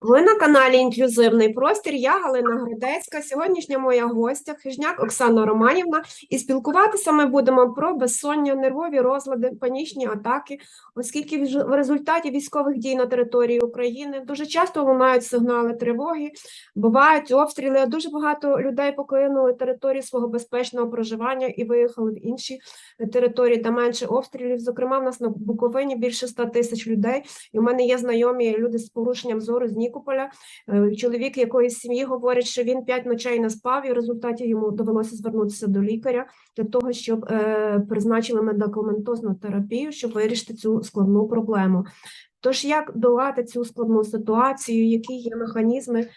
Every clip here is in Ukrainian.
Ви на каналі Інклюзивний простір. Я Галина Гридецька. Сьогоднішня моя гостя Хижняк Оксана Романівна. І спілкуватися ми будемо про безсоння, нервові розлади, панічні атаки, оскільки в результаті військових дій на території України дуже часто лунають сигнали тривоги, бувають обстріли. Дуже багато людей покинули території свого безпечного проживання і виїхали в інші території, де менше обстрілів. Зокрема, в нас на Буковині більше 100 тисяч людей. І в мене є знайомі люди з порушенням зору Нікополя. Е, Чоловік якоїсь сім'ї говорить, що він п'ять ночей не спав, і в результаті йому довелося звернутися до лікаря для того, щоб е, призначили медикаментозну терапію, щоб вирішити цю складну проблему. Тож, як долати цю складну ситуацію, які є механізми е,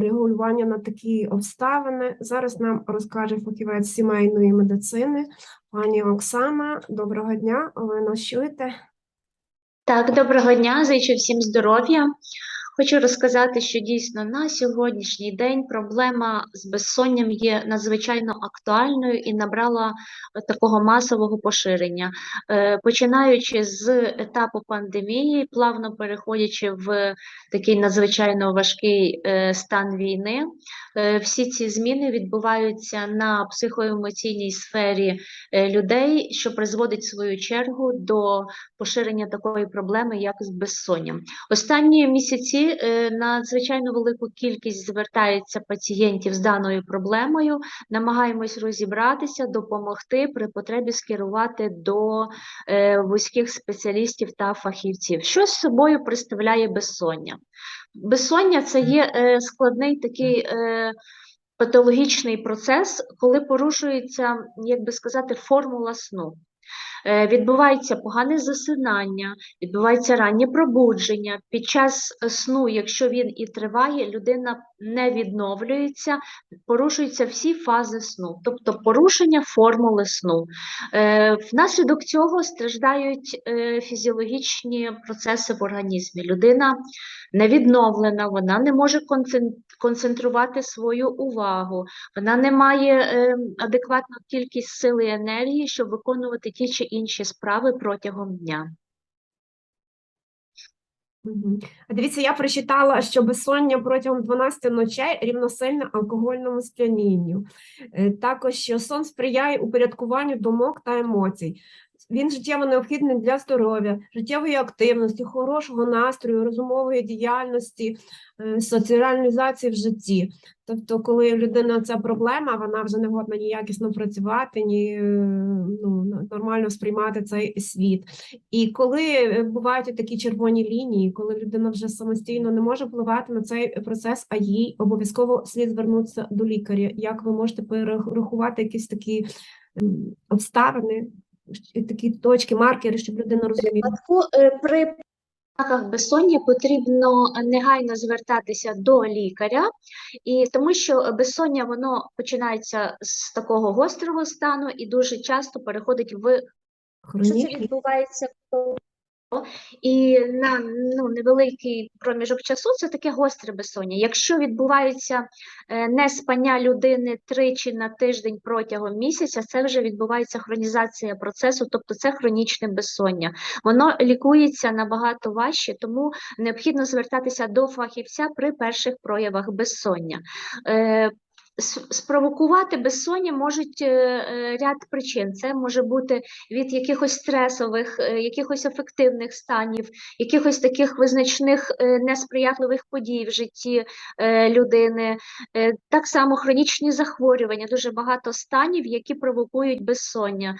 регулювання на такі обставини? Зараз нам розкаже фахівець сімейної медицини, пані Оксана. Доброго дня, ви нас чуєте? Так, доброго дня, зичу всім здоров'я. Хочу розказати, що дійсно на сьогоднішній день проблема з безсонням є надзвичайно актуальною і набрала е, такого масового поширення. Е, Починаючи з етапу пандемії, плавно переходячи в такий надзвичайно важкий е, стан війни, всі ці зміни відбуваються на психоемоційній сфері людей, що призводить свою чергу до поширення такої проблеми, як з безсонням. Останні місяці е, надзвичайно велику кількість звертається пацієнтів з даною проблемою. Намагаємось розібратися, допомогти при потребі скерувати до е, вузьких спеціалістів та фахівців. Що з собою представляє безсоння? Безсоння це є е, складний такий. Патологічний процес, коли порушується, як би сказати, формула сну. Е, Відбувається погане засинання, відбувається раннє пробудження. Під час сну, якщо він і триває, людина не відновлюється, порушуються всі фази сну, тобто порушення формули сну. Е, Внаслідок цього страждають е, фізіологічні процеси в організмі. Людина не відновлена, вона не може концен- концентрувати свою увагу, вона не має е, адекватну кількість сили і енергії, щоб виконувати ті чи інші справи протягом дня. Дивіться, я прочитала, що безсоння протягом 12 ночей рівносильне алкогольному сп'янінню. Е, Також що сон сприяє упорядкуванню думок та емоцій. Він життєво необхідний для здоров'я, життєвої активності, хорошого настрою, розумової діяльності, е, соціалізації в житті. Тобто, коли у людини ця проблема, вона вже не годна ні якісно працювати, ні е, ну, нормально сприймати цей світ. І коли бувають такі червоні лінії, коли людина вже самостійно не може впливати на цей процес, а їй обов'язково слід звернутися до лікаря. Як ви можете перерахувати якісь такі обставини, такі точки, маркери, щоб людина розуміла? Е, При знаках безсоння потрібно негайно звертатися до лікаря, і тому що безсоння воно починається з такого гострого стану і дуже часто переходить в Що це відбувається і на ну, невеликий проміжок часу це таке гостре безсоння. Якщо відбувається е, неспання людини тричі на тиждень протягом місяця, це вже відбувається хронізація процесу, тобто це хронічне безсоння. Воно лікується набагато важче, тому необхідно звертатися до фахівця при перших проявах безсоння. Спровокувати безсоння можуть е, е, ряд причин. Це може бути від якихось стресових, е, якихось ефективних станів, якихось таких визначних несприятливих подій в житті людини. Так само хронічні захворювання, дуже багато станів, які провокують безсоння.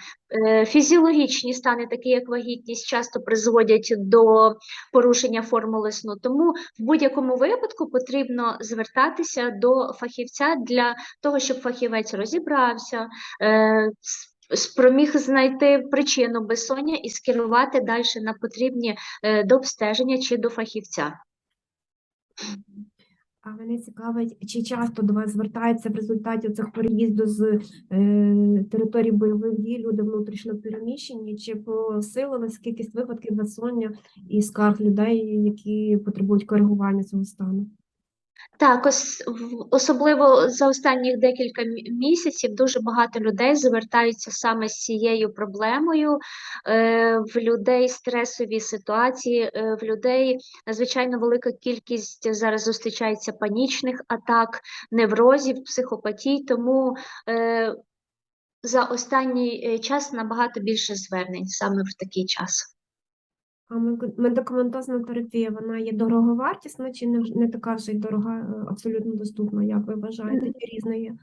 Фізіологічні стани, такі як вагітність, часто призводять до порушення формули сну. Тому в будь-якому випадку потрібно звертатися до фахівця для того, щоб фахівець розібрався, е, спроміг знайти причину безсоння і скерувати далі на потрібні е, до обстеження чи до фахівця. А мене цікавить, чи часто до вас звертаються в результаті цих переїзду з е, території бойових дій люди внутрішньо переміщені, чи посилилась кількість випадків безсоння і скарг людей, які потребують коригування цього стану? Так, ос, особливо за останніх декілька місяців дуже багато людей звертаються саме з цією проблемою. Е, в людей стресові ситуації, е, в людей надзвичайно велика кількість зараз зустрічається панічних атак, неврозів, психопатій. Тому е, за останній е, час набагато більше звернень саме в такий час. Медикаментозна терапія, вона є дороговартісна чи не, в- не така вже й дорога, е, абсолютно доступна, як ви вважаєте, чи різна є?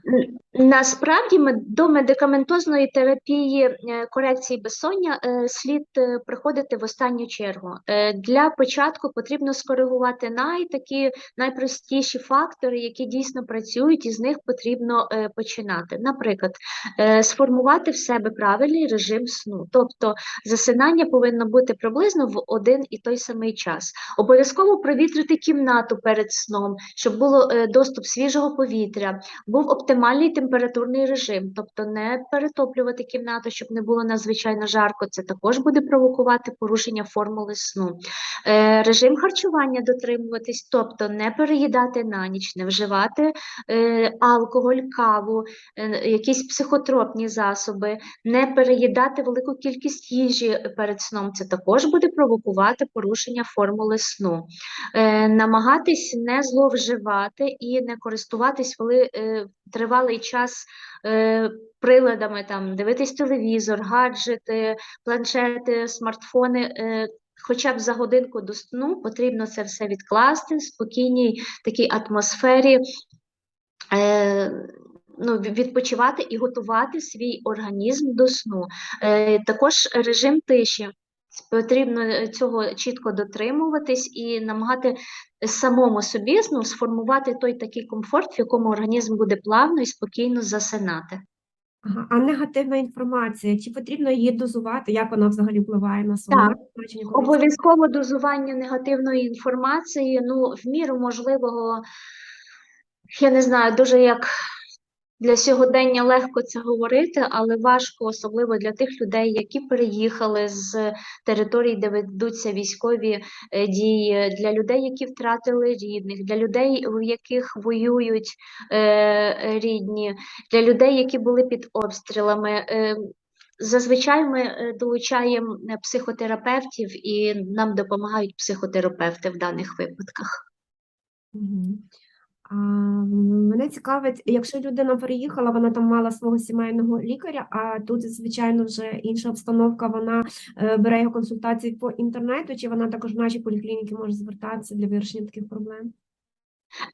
Насправді до медикаментозної терапії е, корекції безсоння е, слід приходити в останню чергу. Для початку потрібно скоригувати найтакі найпростіші фактори, які дійсно працюють, і з них потрібно починати. Наприклад, сформувати в себе правильний режим сну, тобто засинання повинно бути приблизно в один і той самий час. Обов'язково провітрити кімнату перед сном, щоб було е, доступ свіжого повітря був оптимальний температурний режим, тобто не перетоплювати кімнату, щоб не було надзвичайно жарко. Це також буде провокувати порушення формули сну. Е, режим харчування дотримуватись, тобто не переїдати на ніч, не вживати е, алкоголь, каву, якісь психотропні засоби, не переїдати велику кількість їжі перед сном. Це також буде провокувати порушення формули сну. Е, намагатись не зловживати і не користуватись вели, е, тривалий час е, приладами, там, дивитись телевізор, гаджети, планшети, смартфони. Хоча б за годинку до сну потрібно це все відкласти в спокійній такій атмосфері, е, ну, відпочивати і готувати свій організм до сну. Е, також режим тиші. Потрібно е, цього чітко дотримуватись і намагати самому собі ну, сформувати той такий комфорт, в якому організм буде плавно і спокійно засинати. Ага. А негативна інформація, чи потрібно її дозувати, як вона взагалі впливає на? Так, Обов'язково дозування негативної інформації, ну, в міру можливого, я не знаю, дуже як для сьогодення легко це говорити, але важко, особливо для тих людей, які переїхали з територій, де ведуться військові е, дії, для людей, які втратили рідних, для людей, у яких воюють е, рідні, для людей, які були під обстрілами. Е, Зазвичай ми е, долучаємо психотерапевтів і нам допомагають психотерапевти в даних випадках. Мене цікавить, якщо людина переїхала, вона там мала свого сімейного лікаря, а тут, звичайно, вже інша обстановка, вона е, бере його консультації по інтернету, чи вона також в нашій поліклініці може звертатися для вирішення таких проблем?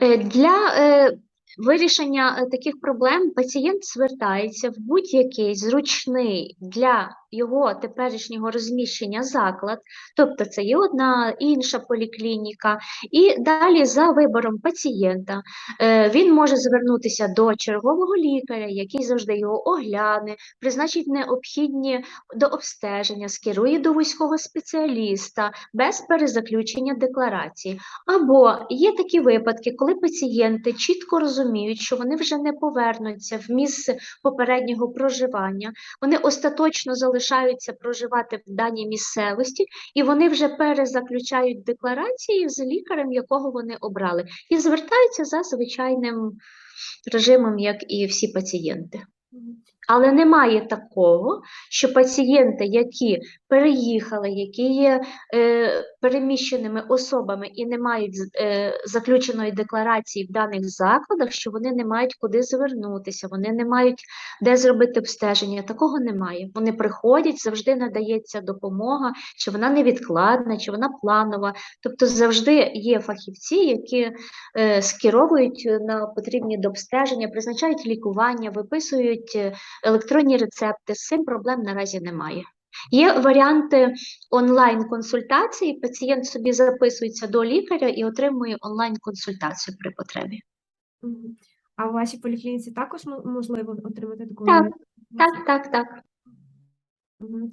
Е, Для е, вирішення е, таких проблем пацієнт звертається в будь-який зручний для його теперішнього розміщення заклад, тобто це є одна інша поліклініка, і далі за вибором пацієнта е, він може звернутися до чергового лікаря, який завжди його огляне, призначить необхідні до обстеження, скерує до вузького спеціаліста без перезаключення декларації. Або є такі випадки, коли пацієнти чітко розуміють, що вони вже не повернуться в місце попереднього проживання, вони остаточно залишаються проживати в даній місцевості, і вони вже перезаключають декларації з лікарем, якого вони обрали, і звертаються за звичайним режимом, як і всі пацієнти. Але немає такого, що пацієнти, які переїхали, які є е, переміщеними особами і не мають е, заключеної декларації в даних закладах, що вони не мають куди звернутися, вони не мають де зробити обстеження. Такого немає. Вони приходять, завжди надається допомога, чи вона невідкладна, чи вона планова. Тобто завжди є фахівці, які е, скеровують на потрібні до обстеження, призначають лікування, виписують е, електронні рецепти. З цим проблем наразі немає. Є варіанти онлайн-консультації. Пацієнт собі записується до лікаря і отримує онлайн-консультацію при потребі. А в вашій поліклініці також можливо отримати таку Так, Так, так, так.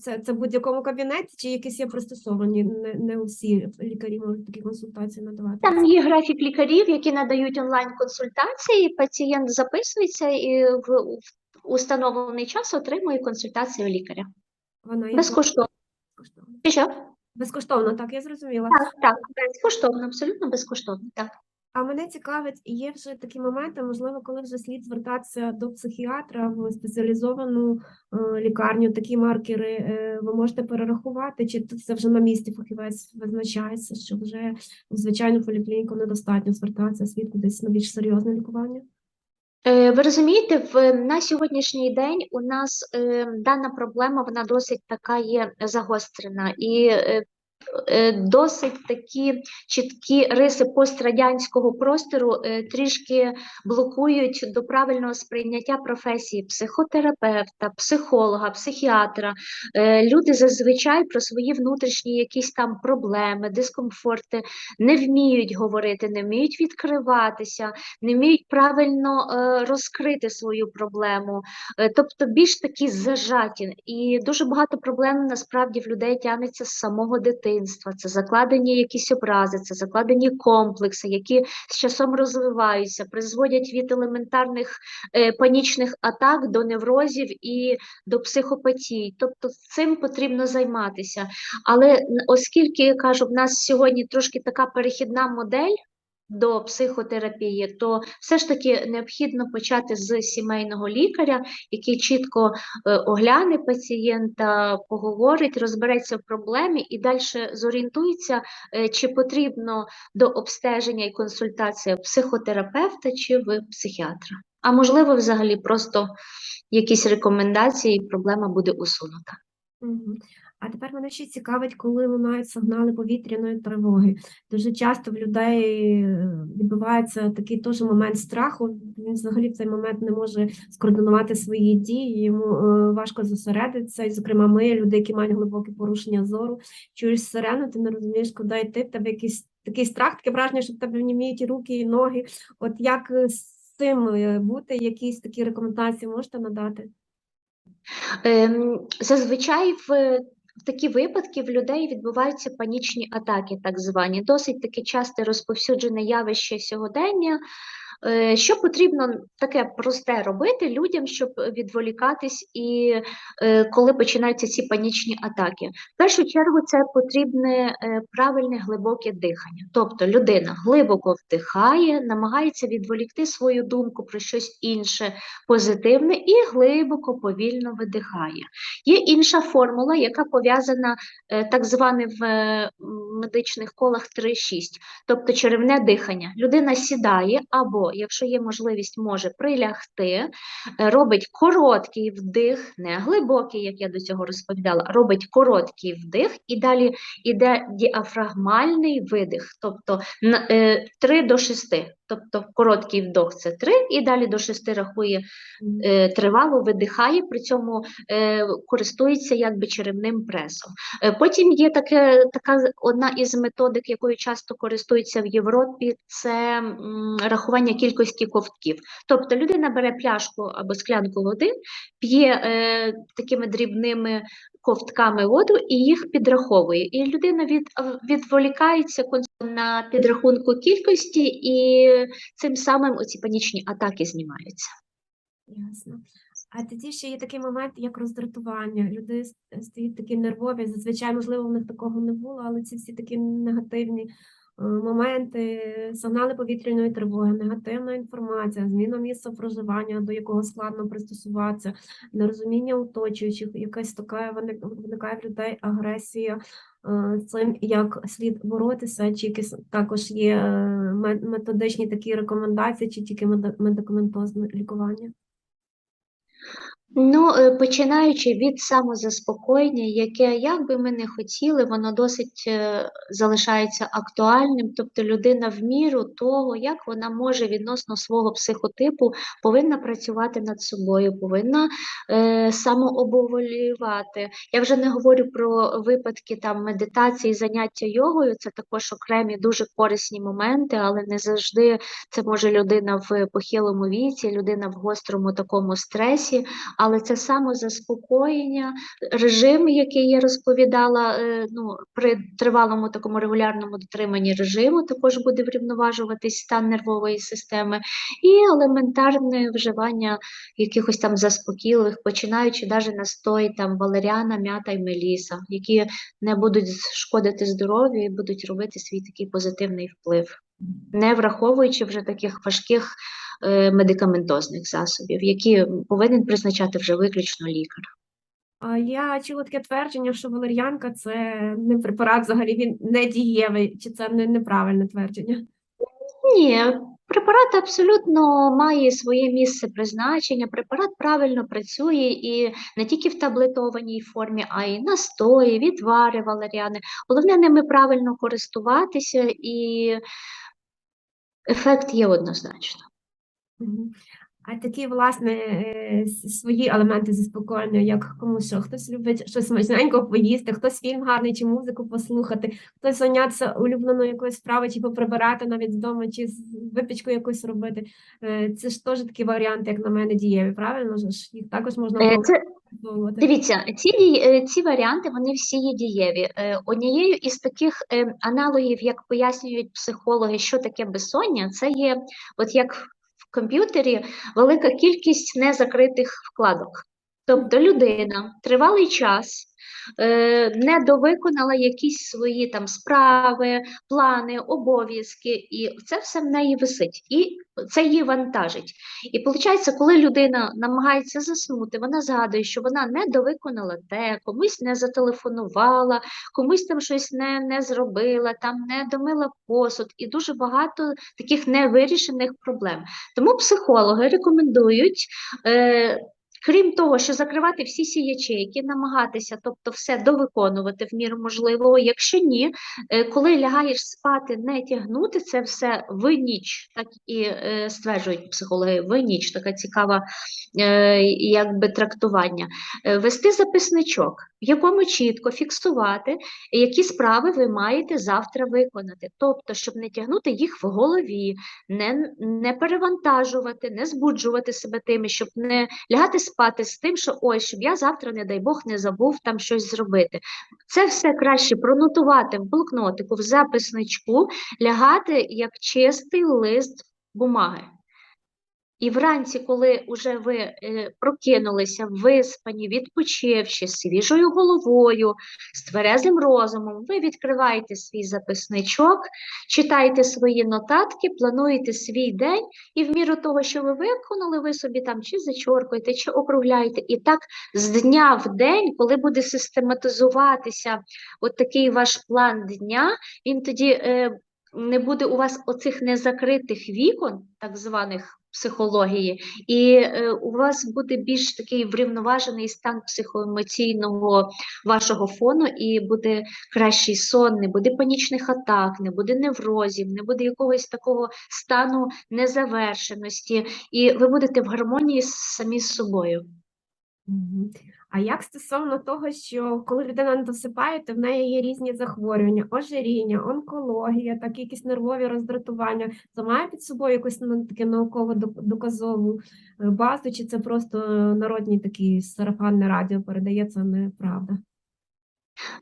Це, це в будь-якому кабінеті, чи якісь є пристосовані? Не, не усі лікарі можуть такі консультації надавати. Там є графік лікарів, які надають онлайн-консультації. Пацієнт записується і в, в установлений час отримує консультацію лікаря. Вона є Безкоштовно. безкоштовна. Що? Безкоштовно, так, я зрозуміла. Так, так, безкоштовно, абсолютно безкоштовно. Так. А мене цікавить, є вже такі моменти, можливо, коли вже слід звертатися до психіатра в спеціалізовану е, лікарню, такі маркери е, ви можете перерахувати, чи це вже на місці фахівець визначається, що вже в звичайну поліклініку недостатньо звертатися, слід кудись на більш серйозне лікування? Е, Ви розумієте, в на сьогоднішній день у нас е, дана проблема вона досить така є загострена. І е, досить такі чіткі риси пострадянського простору е, трішки блокують до правильного сприйняття професії психотерапевта, психолога, психіатра. Е, Люди зазвичай про свої внутрішні якісь там проблеми, дискомфорти не вміють говорити, не вміють відкриватися не вміють правильно е, розкрити свою проблему, е, тобто більш такі зажаті. І дуже багато проблем насправді в людей тягнеться з самого дитинства. Це закладені якісь образи, це закладені комплекси, які з часом розвиваються, призводять від елементарних е, панічних атак до неврозів і до психопатій. Тобто цим потрібно займатися. Але оскільки я кажу, в нас сьогодні трошки така перехідна модель до психотерапії, то все ж таки необхідно почати з сімейного лікаря, який чітко е, огляне пацієнта, поговорить, розбереться в проблемі і далі зорієнтується, е, чи потрібно до обстеження і консультація психотерапевта чи в психіатра. А можливо, взагалі просто якісь рекомендації, і проблема буде усунута. А тепер мене ще цікавить, коли лунають сигнали повітряної тривоги. Дуже часто в людей е, відбувається такий теж момент страху. Він взагалі в цей момент не може скоординувати свої дії, йому е, важко зосередитися. І, зокрема, ми, люди, які мають глибоке порушення зору, чуєш сирену, ти не розумієш, куди йти, в тебе якийсь такий страх, таке враження, що в тебе німіють і руки, і ноги. От як е, з цим бути, якісь такі рекомендації можете надати? Ем, Зазвичай в, в такі випадки в людей відбуваються панічні атаки, так звані, досить таке часте розповсюджене явище сьогодення. Е, Що потрібно таке просте робити людям, щоб відволікатись і е, коли починаються ці панічні атаки? В першу чергу це потрібне е, правильне глибоке дихання. Тобто людина глибоко вдихає, намагається відволікти свою думку про щось інше позитивне і глибоко повільно видихає. Є інша формула, яка пов'язана так е, медичних колах 3-6, тобто черевне дихання. Людина сідає або, якщо є можливість, може прилягти, е, робить короткий вдих, не глибокий, як я до цього розповідала, робить короткий вдих і далі йде діафрагмальний видих, тобто е, 3 до 6. Тобто короткий вдох це 3, і далі до 6 рахує е, тривало видихає, при цьому е, користується якби черевним пресом. Е, потім є таке, така одна із методик, якою часто користуються в Європі, це м, рахування кількості ковтків. Тобто людина бере пляшку або склянку води, п'є е, такими дрібними ковтками воду і їх підраховує. І людина від, відволікається на підрахунку кількості, і цим самим оці панічні атаки знімаються. Ясно. А тоді ще є такий момент, як роздратування. Люди стають такі нервові. Зазвичай, можливо, в них такого не було, але ці всі такі негативні моменти, сигнали повітряної тривоги, негативна інформація, зміна місця проживання, до якого складно пристосуватися, нерозуміння оточуючих, якась така виникає в людей агресія. е, З цим як слід боротися, чи якісь також є е, методичні такі рекомендації, чи тільки меди- медикаментозне лікування? Ну, е, починаючи від самозаспокоєння, яке, як би ми не хотіли, воно досить е, залишається актуальним. Тобто людина в міру того, як вона може відносно свого психотипу, повинна працювати над собою, повинна е, самообоволювати. Я вже не говорю про випадки там медитації, заняття йогою, це також окремі дуже корисні моменти, але не завжди це може людина в похилому віці, людина в гострому такому стресі. Але це самозаспокоєння, режим, який я розповідала, е, ну, при тривалому такому регулярному дотриманні режиму також буде врівноважуватись стан нервової системи, і елементарне вживання якихось там заспокійливих, починаючи навіть настой там валеріана, м'ята і меліса, які не будуть шкодити здоров'ю і будуть робити свій такий позитивний вплив. не враховуючи вже таких важких медикаментозних засобів, які повинен призначати вже виключно лікар. Я чула таке твердження, що валер'янка це не препарат, взагалі він не дієвий, чи це не неправильне твердження? Ні, препарат абсолютно має своє місце призначення. Препарат правильно працює і не тільки в таблетованій формі, а й настої, відвари валеріани. Головне ними правильно користуватися, і ефект є однозначно. А такі, власне, е, свої елементи заспокоєння, як кому що, хтось любить щось смачненько поїсти, хтось фільм гарний чи музику послухати, хтось зайнятися улюбленою якоюсь справою, чи поприбирати навіть вдома, чи випічку якусь робити. Е, Це ж теж такі варіанти, як на мене, дієві, правильно? ж? Їх також можна Е, Це. Дивіться, ці, ці варіанти вони всі є дієві. Однією із таких аналогів, як пояснюють психологи, що таке безсоння, це є, от як комп'ютері, велика кількість незакритих вкладок. Тобто людина тривалий час е, не довиконала якісь свої там справи, плани, обов'язки, і це все в неї висить, і це її вантажить. І виходить, коли людина намагається заснути, вона згадує, що вона не довиконала те, комусь не зателефонувала, комусь там щось не, не зробила, там не домила посуд, і дуже багато таких невирішених проблем. Тому психологи рекомендують. Е, Крім того, що закривати всі ці ячейки, намагатися, тобто все довиконувати в міру можливого. Якщо ні, е, коли лягаєш спати, не тягнути це все в ніч, так і е, стверджують психологи, в ніч, така цікава е, трактування. Е, Вести записничок, в якому чітко фіксувати, які справи ви маєте завтра виконати. Тобто, щоб не тягнути їх в голові, не, не перевантажувати, не збуджувати себе тими, щоб не лягати спати з тим, що ой, щоб я завтра, не дай Бог, не забув там щось зробити. Це все краще пронотувати в блокнотику, в записничку, лягати як чистий лист бумаги. І вранці, коли вже ви е, прокинулися, виспані, відпочивши, свіжою головою, з тверезим розумом, ви відкриваєте свій записничок, читаєте свої нотатки, плануєте свій день, і в міру того, що ви виконали, ви собі там чи зачоркуєте, чи округляєте. І так з дня в день, коли буде систематизуватися от такий ваш план дня, він тоді е, не буде у вас оцих незакритих вікон, так званих психології, і е, у вас буде більш такий врівноважений стан психоемоційного вашого фону, і буде кращий сон, не буде панічних атак, не буде неврозів, не буде якогось такого стану незавершеності, і ви будете в гармонії самі з собою. А як стосовно того, що коли людина не досипає, то в неї є різні захворювання, ожиріння, онкологія, так якісь нервові роздратування, це має під собою якусь ну, таке науково док- доказову е, базу, чи це просто народні такі сарафанне радіо передається неправда?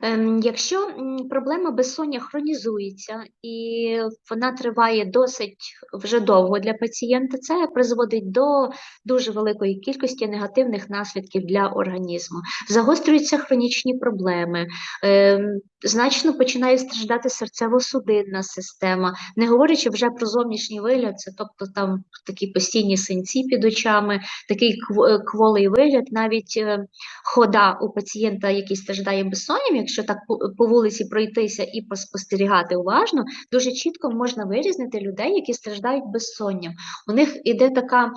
Ем, Якщо проблема безсоння хронізується і вона триває досить вже довго для пацієнта, це призводить до дуже великої кількості негативних наслідків для організму. Загострюються хронічні проблеми, ем, значно починає страждати серцево-судинна система, не говорячи вже про зовнішній вигляд, це тобто там такі постійні синці під очами, такий е, кволий вигляд, навіть е, хода у пацієнта, який страждає безсонням, якщо так по, вулиці пройтися і поспостерігати уважно, дуже чітко можна вирізнити людей, які страждають безсонням. У них іде така.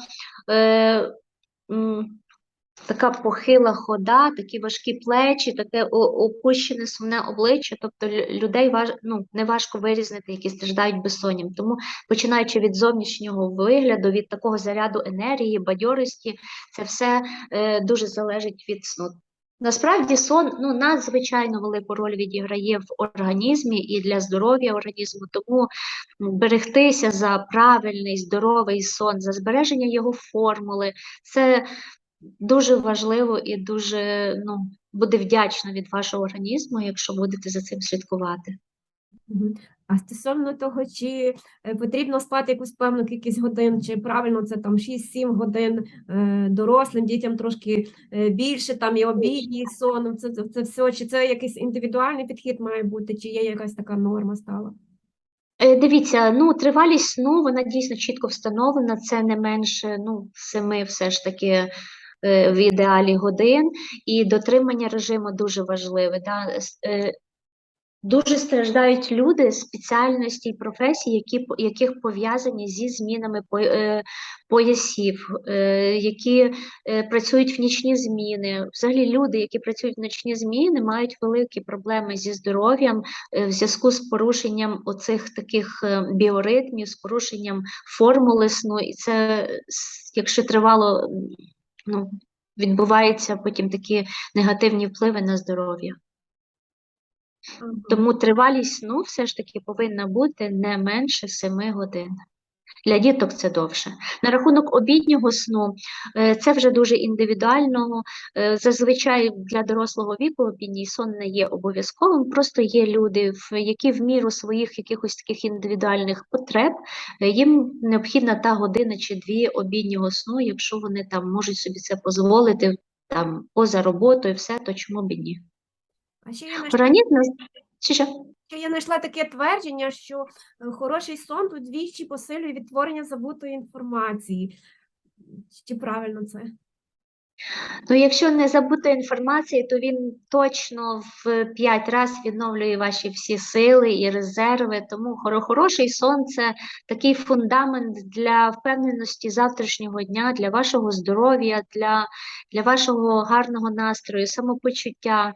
Е, Така похила хода, такі важкі плечі, таке опущене сумне обличчя. Тобто людей важ, ну, не важко вирізнити, які страждають безсонням. Тому починаючи від зовнішнього вигляду, від такого заряду енергії, бадьорості, це все е, дуже залежить від сну. Насправді сон ну, надзвичайно велику роль відіграє в організмі і для здоров'я організму, тому берегтися за правильний здоровий сон, за збереження його формули, це дуже важливо і дуже ну, буде вдячно від вашого організму, якщо будете за цим слідкувати. А стосовно того, чи е, потрібно спати якусь певну кількість годин, чи правильно це там 6-7 годин е, дорослим дітям трошки е, більше, там і обідній сон, це, це, це все, чи це якийсь індивідуальний підхід має бути, чи є якась така норма стала? Дивіться, ну тривалість сну вона дійсно чітко встановлена. Це не менше ну семи, все ж таки в ідеалі годин, і дотримання режиму дуже важливе. Да? Дуже страждають люди спеціальності і професій, які яких пов'язані зі змінами е, поясів, е, які е, працюють в нічні зміни. Взагалі, люди, які працюють в нічні зміни, мають великі проблеми зі здоров'ям в зв'язку з порушенням оцих таких біоритмів, з порушенням формули сну, і це, якщо тривало, ну, відбуваються потім такі негативні впливи на здоров'я. Тому тривалість сну все ж таки повинна бути не менше 7 годин. Для діток це довше. На рахунок обіднього сну, е, це вже дуже індивідуально. Е, Зазвичай для дорослого віку обідній сон не є обов'язковим. Просто є люди, які в міру своїх якихось таких індивідуальних потреб, е, їм необхідна та година чи дві обіднього сну, якщо вони там можуть собі це дозволити там поза роботою, все, то чому б і ні? А ще я знайшла, чи що? ще я знайшла таке твердження, що е, хороший сон удвічі посилює відтворення забутої інформації. Чи правильно це? Ну, якщо не забути інформації, то він точно в 5 разів відновлює ваші всі сили і резерви. Тому хороший сон це такий фундамент для впевненості завтрашнього дня, для вашого здоров'я, для, для вашого гарного настрою, самопочуття.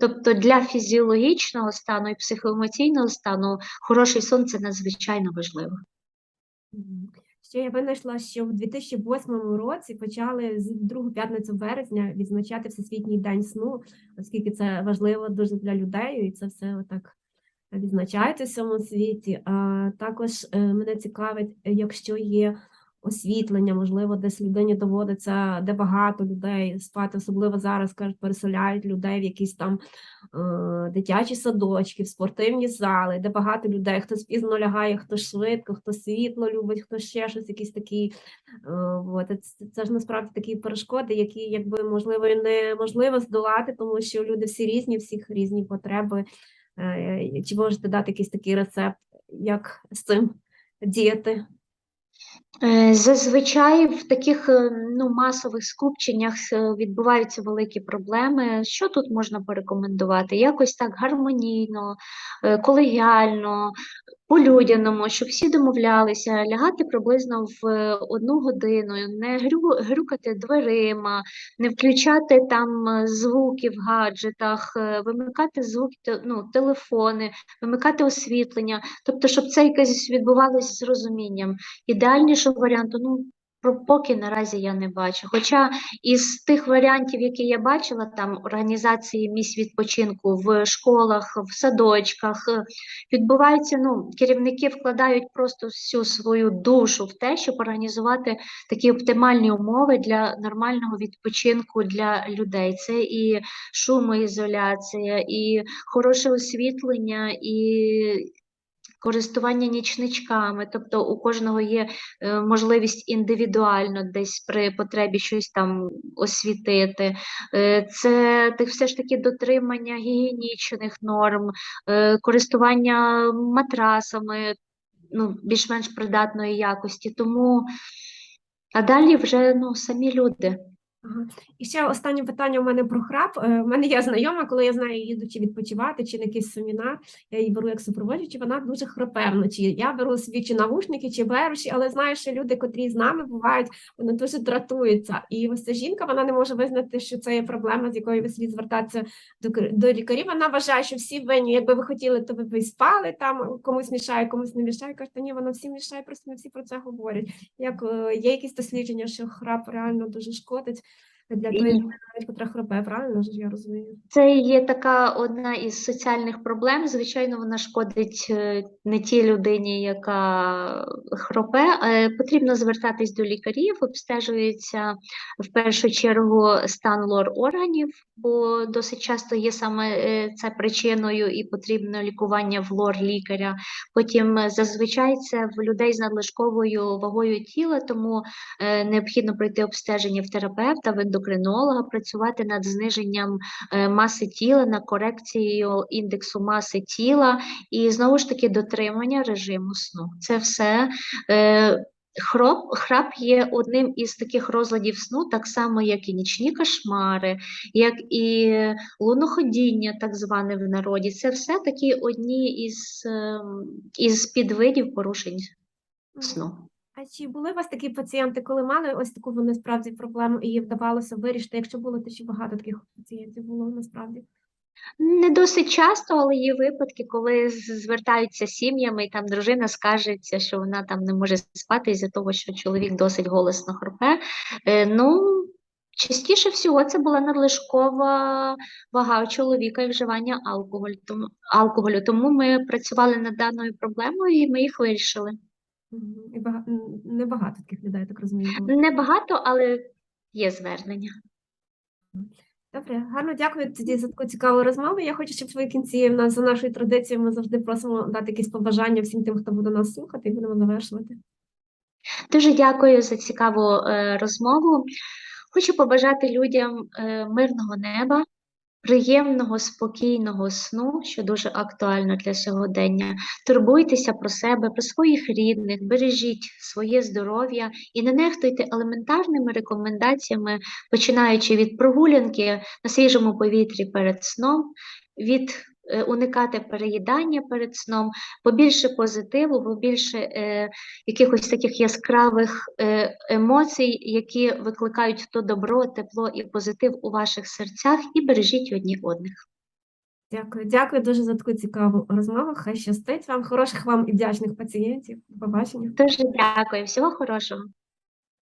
Тобто для фізіологічного стану і психоемоційного стану хороший сон це надзвичайно важливо. Ще я винайшла, що в 2008 році почали з другу п'ятницю березня відзначати Всесвітній день сну, оскільки це важливо дуже для людей, і це все отак відзначають у всьому світі. А також е, мене цікавить, якщо є освітлення, можливо, десь людині доводиться, де багато людей спати, особливо зараз кажуть, переселяють людей в якісь там е, дитячі садочки, в спортивні зали, де багато людей, хтось пізно лягає, хто швидко, хто світло любить, хто ще щось, якісь такі. Е, от, це, це ж насправді такі перешкоди, які якби можливо і неможливо здолати, тому що люди всі різні, всіх різні потреби. Е, Чи можете дати якийсь такий рецепт, як з цим діяти? Е, Зазвичай в таких е, ну, масових скупченнях е, відбуваються великі проблеми. Що тут можна порекомендувати? Якось так гармонійно, колегіально, по-людяному, щоб всі домовлялися, лягати приблизно в одну годину, не грю, грюкати дверима, не включати там звуки в гаджетах, вимикати звуки, ну, телефони, вимикати освітлення. Тобто, щоб це якось відбувалося з розумінням. Ідеальнішого варіанту, ну, поки наразі я не бачу. Хоча із тих варіантів, які я бачила, там організації місць відпочинку в школах, в садочках, е, відбувається, ну, керівники вкладають просто всю свою душу в те, щоб організувати такі оптимальні умови для нормального відпочинку для людей. Це і шумоізоляція, і хороше освітлення, і користування нічничками, тобто у кожного є е, можливість індивідуально десь при потребі щось там освітити. Е, Це все ж таки дотримання гігієнічних норм, е, користування матрасами ну, більш-менш придатної якості. Тому, а далі вже ну, самі люди. Ага. І ще останнє питання у мене про храп. Е, У мене є знайома, коли я знаю, їду чи відпочивати, чи на якийсь семінар, я її беру як супроводжуючи, вона дуже храпе вночі. Я беру собі чи навушники, чи беруші, але знаю, що люди, котрі з нами бувають, вони дуже дратуються. І ось ця жінка вона не може визнати, що це є проблема, з якою слід звертатися до, до лікарів. Вона вважає, що всі винні, якби ви хотіли, то ви б спали там, комусь мішає, комусь не мішає. Кажете, ні, воно всім мішає, просто не всі про це говорять. Як е, є якісь дослідження, що храп реально дуже шкодить для тої І- людини, навіть, котра храпе, правильно ж я розумію? Це є така одна із соціальних проблем. Звичайно, вона шкодить е, не тій людині, яка хропе. Е, Потрібно звертатись до лікарів, обстежується в першу чергу стан лор органів, бо досить часто є саме е, це причиною і потрібно лікування в лор лікаря. Потім зазвичай це в людей з надлишковою вагою тіла, тому необхідно пройти обстеження в терапевта, в ендокринолога, працювати над зниженням е, маси тіла, на корекцією індексу маси тіла і знову ж таки дотримання режиму сну. Це все. Е, Хроп, храп є одним із таких розладів сну, так само, як і нічні кошмари, як і луноходіння, так зване в народі. Це все такі одні із, ем, із підвидів порушень сну. А чи були у вас такі пацієнти, коли мали ось таку вони справді проблему і вдавалося вирішити? Якщо було, то чи багато таких пацієнтів було насправді? Не досить часто, але є випадки, коли звертаються сім'ями, і там дружина скажеться, що вона там не може спати із-за того, що чоловік досить голосно хропе. Е, ну, частіше всього це була надлишкова вага чоловіка і вживання алкоголю. Тому ми працювали над даною проблемою і ми їх вирішили. І бага... Небагато таких людей, я так розумію. було. Небагато, але є звернення. Добре, гарно дякую тоді за таку цікаву розмову. Я хочу, щоб в кінці в нас за нашою традицією ми завжди просимо дати якісь побажання всім тим, хто буде нас слухати, і будемо завершувати. Дуже дякую за цікаву е, розмову. Хочу побажати людям е, мирного неба, приємного, спокійного сну, що дуже актуально для сьогодення. Турбуйтеся про себе, про своїх рідних, бережіть своє здоров'я і не нехтуйте елементарними рекомендаціями, починаючи від прогулянки на свіжому повітрі перед сном, від уникати переїдання перед сном, побільше позитиву, побільше е, якихось таких яскравих е, емоцій, які викликають то добро, тепло і позитив у ваших серцях, і бережіть одні одних. Дякую, дякую дуже за таку цікаву розмову. Хай щастить вам, хороших вам і вдячних пацієнтів. До побачення. Дуже дякую, всього хорошого.